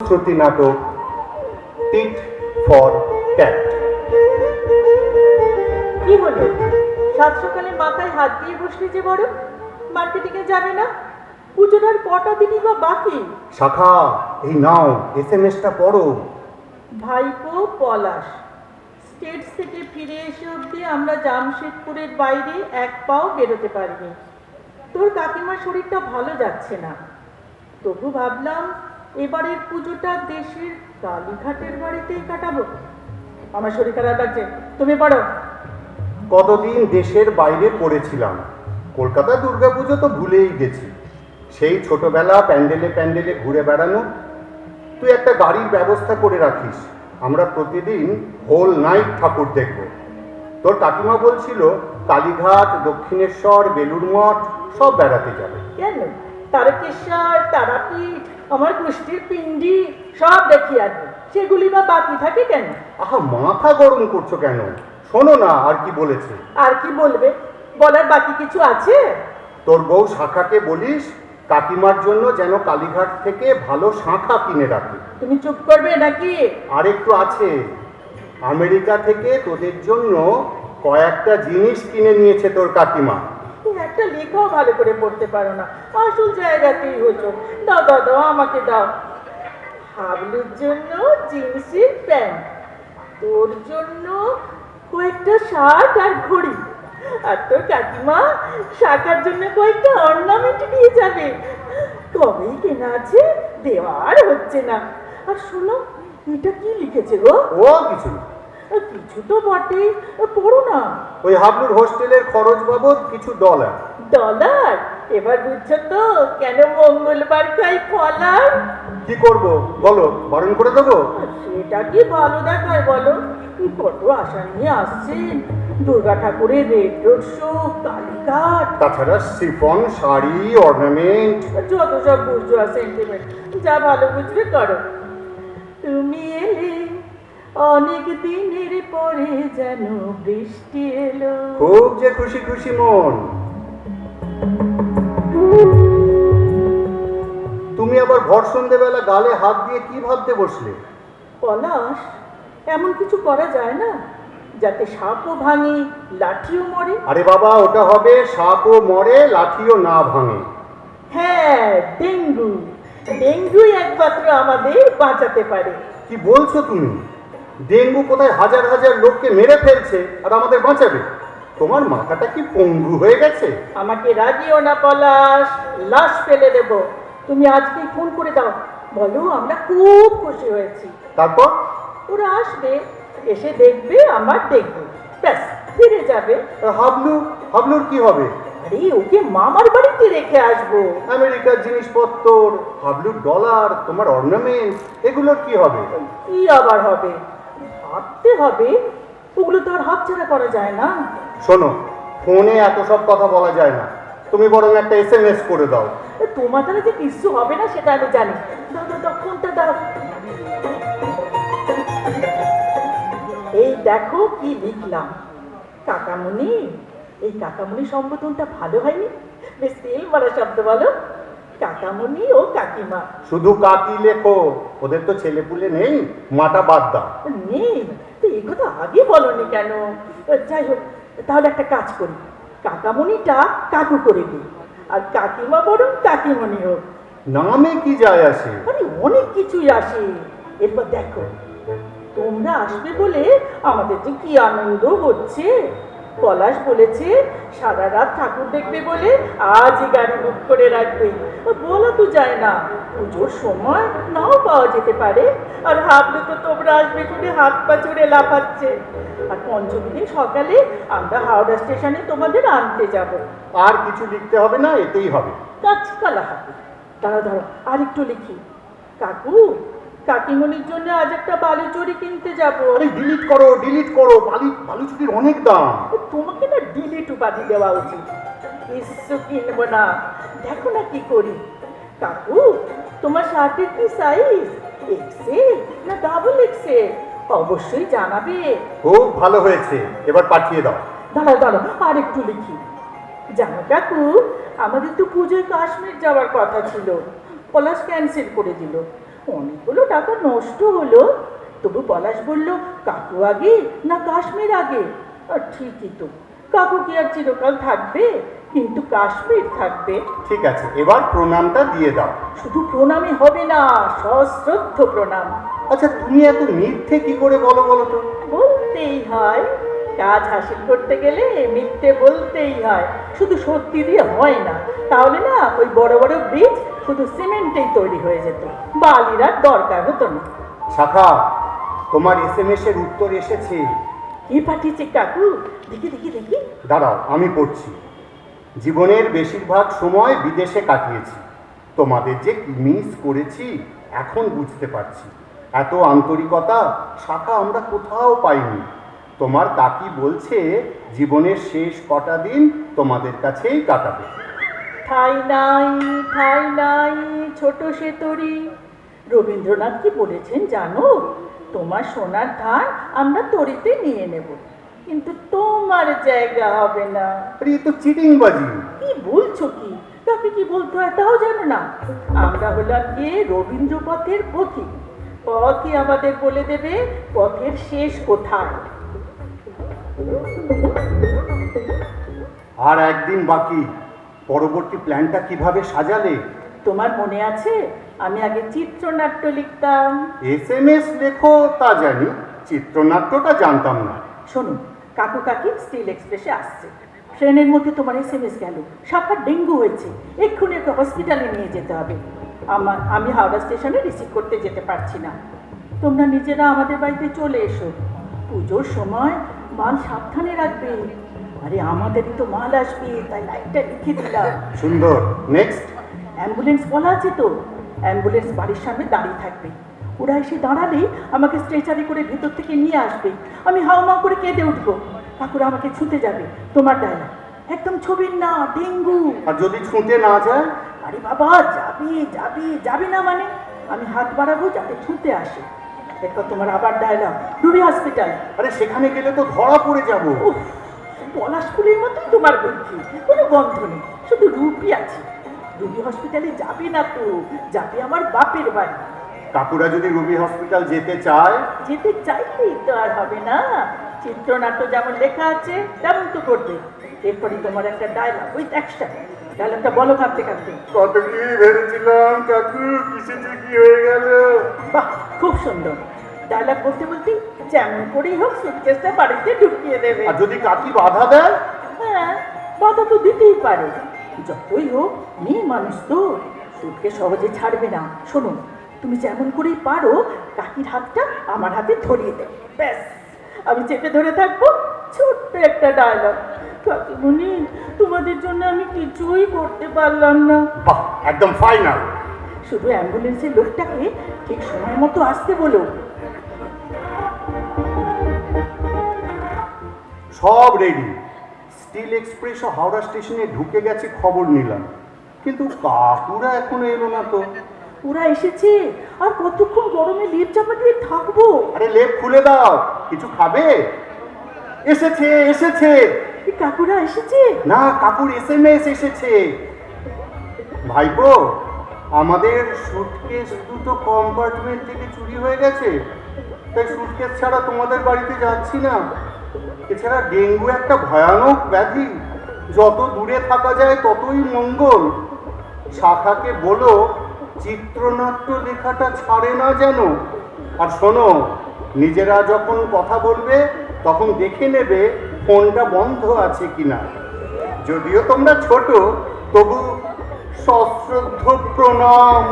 শ্রুতি নাটক tit for cat. কি হলো? সাত সকালে মাথায় হাত দিয়ে বসলে যে বড়? মার্কেটিং এ যাবে না? পুজোটার কটা দিনই বা বাকি? শাখা এই নাও এস এম পড়ো। ভাইপো পলাশ। স্টেটস থেকে ফিরে এসে অবধি আমরা জামশেদপুরের বাইরে এক পাও বেরোতে পারিনি। তোর কাকিমার শরীরটা ভালো যাচ্ছে না। তবু ভাবলাম এবারের পুজোটা দেশের কালীঘাটের বাড়িতেই কাটাবো। আমার শরীর খারাপ লাগছে। তুমি পড়ো কতদিন দেশের বাইরে পড়েছিলাম? কলকাতা দুর্গাপুজো তো ভুলেই গেছি। সেই ছোটবেলা প্যান্ডেলে প্যান্ডেলে ঘুরে বেড়ানো। তুই একটা গাড়ির ব্যবস্থা করে রাখিস। আমরা প্রতিদিন হোল নাইট ঠাকুর দেখব। তোর কাকিমা বলছিল কালীঘাট দক্ষিণেশ্বর বেলুর মঠ সব বেড়াতে যাবে। কেন? তারকেশ্বর তারাপীঠ আমার গোষ্ঠীর পিণ্ডি সব দেখিয়ে আনবে সেগুলি বা বাকি থাকে কেন? আহা মাথা গরম করছ কেন? শোনো না আর কি বলেছে? আর কি বলবে? বলার বাকি কিছু আছে? তোর বউ শাখাকে বলিস কাকিমার জন্য যেন কালীঘাট থেকে ভালো শাঁখা কিনে রাখে। তুমি চুপ করবে নাকি? আর একটু আছে। আমেরিকা থেকে তোদের জন্য কয়েকটা জিনিস কিনে নিয়েছে তোর কাকিমা। তুমি একটা লেখাও ভালো করে পড়তে পারো না। আসল জায়গাতেই হতো দাও দাও দাও, আমাকে দাও। হাবলুর জন্য জিন্সের প্যান্ট, তোর জন্য কয়েকটা শার্ট আর ঘড়ি। আর তোর কাকিমা শাকার জন্য কয়েকটা অর্নামেন্ট নিয়ে যাবে। কবেই কেনা আছে দেওয়ার হচ্ছে না। আর শোনো, এটা কি লিখেছে গো? ও, কিছু না। কিছু তো বটেই পড়ো না। ওই হাবলুর হোস্টেলের খরচ বাবদ কিছু ডলার ডলার এবার বুঝছ তো কেন মঙ্গলবার খাই ফলার কি করব? বলো বারণ করে দেবো? সেটা কি ভালো দেখায় বলো? কত আশা নিয়ে আসছেন দুর্গা ঠাকুরের রেড রোড শো কালীঘাট। তাছাড়া সিফন শাড়ি অর্নামেন্ট যত সব বুঝছ সেন্টিমেন্ট যা ভালো বুঝবে করো। অনেক দিনের পরে যেন বৃষ্টি এলো। খুব যে খুশি খুশি মন। তুমি আবার ভর সন্ধেবেলা গালে হাত দিয়ে কি ভাবতে বসলে? পলাশ এমন কিছু করা যায় না? যাতে সাপও ভাঙে লাঠিও মরে। আরে বাবা ওটা হবে সাপও মরে লাঠিও না ভাঙে। হ্যাঁ ডেঙ্গু। ডেঙ্গুই একমাত্র আমাদের বাঁচাতে পারে। কি বলছো তুমি? ডেঙ্গু কোথায় হাজার হাজার লোককে মেরে ফেলছে আর আমাদের বাঁচাবে? তোমার মাথাটা কি পঙ্গু হয়ে গেছে? আমাকে রাগিও না পলাশ। লাশ ফেলে দেব। তুমি আজকেই ফোন করে দাও। বলো আমরা খুব খুশি হয়েছি। তারপর? ওরা আসবে এসে দেখবে আমার দেখবে ব্যাস ফিরে যাবে। হাবলু হাবলুর কি হবে? আরে ওকে মামার বাড়িতে রেখে আসব। আমেরিকার জিনিসপত্র হাবলুর ডলার তোমার অর্নামেন্ট এগুলোর কি হবে? কি আবার হবে? ভাবতে হবে ওগুলো তো আর হাতছাড়া করা যায় না। শোনো ফোনে এত সব কথা বলা যায় না। তুমি বরং একটা এস এম এস করে দাও। তোমার দ্বারা যে কিছু হবে না সেটা আমি জানি। ফোনটা দাও। এই দেখো কি লিখলাম। কাকামুনি এই কাকামুনি সম্বোধনটা ভালো হয়নি? বেশ তেল মারা শব্দ বলো। কাকামণি ও কাকিমা। শুধু কাকি লেখো ওদের তো ছেলেপুলে নেই মাটা বাদ দাও। নেই? তো এই কথা আগে বলনি কেন? যাই হোক তাহলে একটা কাজ করি। কাকামণিটা কাকু করে দিই আর কাকিমা বরং কাকিমণি হোক। নামে কি যায় আসে? মানে অনেক কিছুই আসে। এরপর দেখো তোমরা আসবে বলে আমাদের যে কি আনন্দ হচ্ছে। পলাশ বলেছে সারা রাত ঠাকুর দেখবে বলে আজই গাড়ি বুক করে রাখবে। বলা তো যায় না পুজোর সময় নাও পাওয়া যেতে পারে। আর হাবলু তো তোমরা আসবে শুনে হাত পা চড়ে লাফাচ্ছে। আর পঞ্চমী দিন সকালে আমরা হাওড়া স্টেশনে তোমাদের আনতে যাব। আর কিছু লিখতে হবে না এতেই হবে। কাঁচকালা হবে দাঁড়া দাঁড়া আর একটু লিখি। কাকু কাকিমণির জন্য আজ একটা বালুচুরি কিনতে যাব। আরে ডিলিট করো ডিলিট করো। বালি বালুচুরির অনেক দাম। তোমাকে না ডিলিট উপাধি দেওয়া উচিত। কিছু কিনবো না। দেখো না কি করি। কাকু তোমার শার্টের কি সাইজ এক্সেল না ডাবল এক্সেল অবশ্যই জানাবে। খুব ভালো হয়েছে। এবার পাঠিয়ে দাও। দাঁড়াও দাঁড়াও আর একটু লিখি। জানো কাকু আমাদের তো পুজোয় কাশ্মীর যাওয়ার কথা ছিল। পলাশ ক্যান্সেল করে দিল। অনেকগুলো টাকা নষ্ট হলো। তবু পলাশ বলল কাকু আগে না কাশ্মীর আগে? আর ঠিকই তো কাকু কি আর চিরকাল থাকবে? কিন্তু কাশ্মীর থাকবে। ঠিক আছে এবার প্রণামটা দিয়ে দাও। শুধু প্রণামই হবে না সশ্রদ্ধ প্রণাম। আচ্ছা তুমি এত মিথ্যে কি করে বলো বলো তো? বলতেই হয় কাজ হাসিল করতে গেলে মিথ্যে বলতেই হয়। শুধু সত্যি দিয়ে হয় না তাহলে না ওই বড় বড় ব্রিজ শুধু সিমেন্টেই তৈরি হয়ে যেত। বালির আর দরকার হতো না। শাখা তোমার এস এম এস এর উত্তর এসেছে। কি পাঠিয়েছে কাকু? দেখি দেখি দেখি। দাঁড়াও আমি পড়ছি। জীবনের বেশিরভাগ সময় বিদেশে কাটিয়েছি। তোমাদের যে মিস করেছি এখন বুঝতে পারছি। এত আন্তরিকতা শাখা আমরা কোথাও পাইনি। তোমার কাকি বলছে জীবনের শেষ কটা দিন তোমাদের কাছেই কাটাবে। ঠাই নাই ঠাই নাই ছোট সে তরি রবীন্দ্রনাথ কি বলেছেন জানো? তোমার সোনার ধান আমরা তরিতে নিয়ে নেব কিন্তু তোমার জায়গা হবে না। আরে এ তো চিটিংবাজি। কি বলছো কি? তাকে কি বলতে হয় তাও জানো না? আমরা হলাম গিয়ে রবীন্দ্র পথের পথিক পথই আমাদের বলে দেবে পথের শেষ কোথায় আর একদিন বাকি। পরবর্তী প্ল্যানটা কীভাবে সাজালে? তোমার মনে আছে? আমি আগে চিত্রনাট্য লিখতাম। এস এম এস লেখো তা জানি। চিত্রনাট্যটা জানতাম না। শোনো কাকু কাকি স্টিল এক্সপ্রেসে আসছে। ট্রেনের মধ্যে তোমার এস এম এস গেল। সাপার ডেঙ্গু হয়েছে। এক্ষুনি ওকে হসপিটালে নিয়ে যেতে হবে। আমার আমি হাওড়া স্টেশনে রিসিভ করতে যেতে পারছি না। তোমরা নিজেরা আমাদের বাড়িতে চলে এসো। পুজোর সময় মাল সাবধানে রাখবে। আরে আমাদেরই তো মাল আসবে তাই লাইটটা লিখে দিলাম। সুন্দর। নেক্সট অ্যাম্বুলেন্স বলা আছে তো? অ্যাম্বুলেন্স বাড়ির সামনে দাঁড়িয়ে থাকবে। ওরা এসে দাঁড়ালেই আমাকে স্ট্রেচারে করে ভেতর থেকে নিয়ে আসবে। আমি হাওমা করে কেঁদে উঠবো। কাকুরা আমাকে ছুতে যাবে। তোমার ডায়লগ একদম ছবির না ডেঙ্গু। আর যদি ছুঁতে না যায়? আরে বাবা যাবে যাবে যাবে না মানে? আমি হাত বাড়াবো যাতে ছুতে আসে। এরপর তোমার আবার ডায়লগ রুবি হসপিটাল আরে সেখানে গেলে তো ধরা পড়ে যাব। উফ পলাশপুরের মতোই তোমার বুদ্ধি। কোনো গন্ধ নেই শুধু রুপি আছে। রুবি হসপিটালে যাবে না তো যাবে আমার বাপের বাড়ি। কাকুরা যদি রুবি হসপিটাল যেতে চায়? যেতে চাইলেই তো আর হবে না। চিত্রনাট্য যেমন লেখা আছে তেমন তো করবে। এরপরে তোমার একটা ডায়লগ উইথ অ্যাকশন ডায়লগটা বলো কাঁদতে কাঁদতে। কত কি ভেবেছিলাম কাকু কিসে কি হয়ে গেল? বাহ খুব সুন্দর। ডায়লগ বলতে বলতে যেমন করেই হোক সুটকেসটা বাড়িতে ঢুকিয়ে দেবে। আর যদি কাকি বাধা দেয়? হ্যাঁ বাধা তো দিতেই পারে। যতই হোক মেয়ে মানুষ তো সুটকে সহজে ছাড়বে না। শোনো তুমি যেমন করেই পারো কাকির হাতটা আমার হাতে ধরিয়ে দেবে ব্যাস আমি চেপে ধরে থাকব। ছোট্ট একটা ডায়লগ কাকিমণি তোমাদের জন্য আমি কিছুই করতে পারলাম না। বাহ একদম ফাইনাল শুধু অ্যাম্বুলেন্সের লোকটাকে ঠিক সময় মতো আসতে বলো। সব রেডি স্টিল এক্সপ্রেসও হাওড়া স্টেশনে ঢুকে গেছে খবর নিলাম। কিন্তু কাকুরা এখনও এলো না তো। ওরা এসেছে। আর কতক্ষণ গরমে লেপ চাপা দিয়ে থাকব? আরে লেপ খুলে দাও। কিছু খাবে? এসেছে এসেছে। এই কাকুরা এসেছে? না কাকুর এস এম এস এসেছে। ভাইপো আমাদের সুটকেস দুটো কম্পার্টমেন্ট থেকে চুরি হয়ে গেছে। তাই সুটকেস ছাড়া তোমাদের বাড়িতে যাচ্ছি না। এছাড়া ডেঙ্গু একটা ভয়ানক ব্যাধি। যত দূরে থাকা যায় ততই মঙ্গল। শাখাকে বলো, চিত্রনাট্য লেখাটা ছাড়ে না যেন। আর শোনো, নিজেরা যখন কথা বলবে, তখন দেখে নেবে ফোনটা বন্ধ আছে কিনা। যদিও তোমরা ছোট, তবু সশ্রদ্ধ প্রণাম।